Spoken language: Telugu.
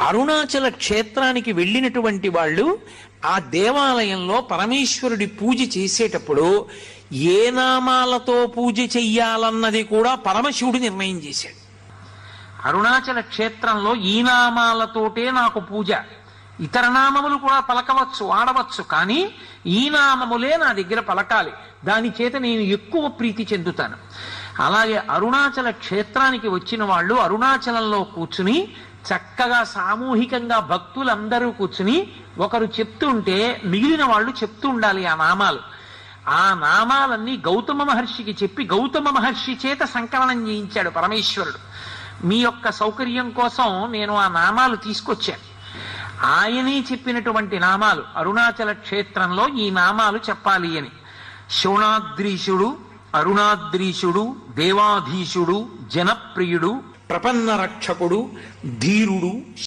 అరుణాచల క్షేత్రానికి వెళ్ళినటువంటి వాళ్ళు ఆ దేవాలయంలో పరమేశ్వరుడి పూజ చేసేటప్పుడు ఏ నామాలతో పూజ చెయ్యాలన్నది కూడా పరమశివుడు నిర్ణయం చేశాడు. అరుణాచల క్షేత్రంలో ఈ నామాలతోటే నాకు పూజ. ఇతర నామములు కూడా పలకవచ్చు ఆడవచ్చు కానీ ఈ నామములే నా దగ్గర పలకాలి. దాని చేత నేను ఎక్కువ ప్రీతి చెందుతాను. అలాగే అరుణాచల క్షేత్రానికి వచ్చిన వాళ్ళు అరుణాచలంలో కూర్చుని చక్కగా సామూహికంగా భక్తులందరూ కూర్చుని ఒకరు చెప్తుంటే మిగిలిన వాళ్ళు చెప్తూ ఉండాలి ఆ నామాలు. ఆ నామాలన్నీ గౌతమ మహర్షికి చెప్పి గౌతమ మహర్షి చేత సంకలనం చేయించాడు పరమేశ్వరుడు. మీ యొక్క సౌకర్యం కోసం నేను ఆ నామాలు తీసుకొచ్చాను. ఆయనే చెప్పినటువంటి నామాలు అరుణాచల క్షేత్రంలో ఈ నామాలు చెప్పాలి అని. శోణాద్రీశుడు అరుణాద్రీశుడు దేవాధీశుడు జనప్రియుడు ప్రపన్న రక్షకుడు ధీరుడు